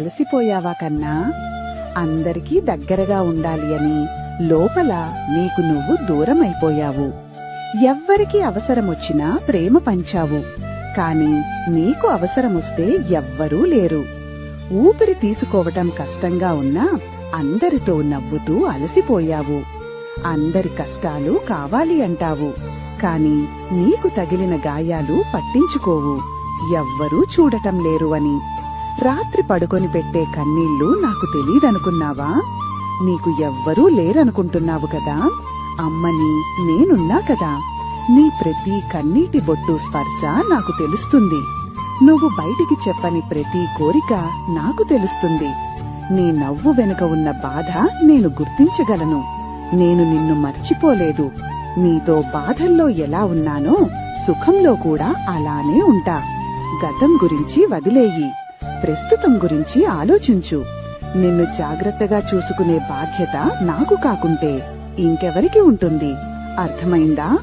అలసిపోయావా కన్నా? అందరికీ దగ్గరగా ఉండాలి అని లోపల నీకు నువ్వు దూరమైపోయావు. ఎవ్వరికి అవసరమొచ్చినా ప్రేమ పంచావు. కాని నీకు అవసరమొస్తే ఎవ్వరూ లేరు. ఊపిరి తీసుకోవటం కష్టంగా ఉన్నా అందరితో నవ్వుతూ అలసిపోయావు. అందరి కష్టాలు కావాలి అంటావు. కాని నీకు తగిలిన గాయాలు పట్టించుకోవు. ఎవ్వరూ చూడటం లేరు అని రాత్రి పడుకొని పెట్టే కన్నీళ్ళు నాకు తెలీదనుకున్నావా? నీకు ఎవ్వరూ లేరనుకుంటున్నావు కదా? అమ్మని నేనున్నా కదా? నీ ప్రతి కన్నీటి బొట్టు స్పర్శ నాకు తెలుస్తుంది. నువ్వు బయటికి చెప్పని ప్రతి కోరిక నాకు తెలుస్తుంది. నీ నవ్వు వెనుక ఉన్న బాధ నేను గుర్తించగలను. నేను నిన్ను మర్చిపోలేదు. నీతో బాధల్లో ఎలా ఉన్నానో సుఖంలో కూడా అలానే ఉంటా. గతం గురించి వదిలేయి. ప్రస్తుతం గురించి ఆలోచించు. నిన్ను జాగ్రత్తగా చూసుకునే బాధ్యత నాకు కాకుంటే ఇంకెవరికి ఉంటుంది? అర్థమైందా?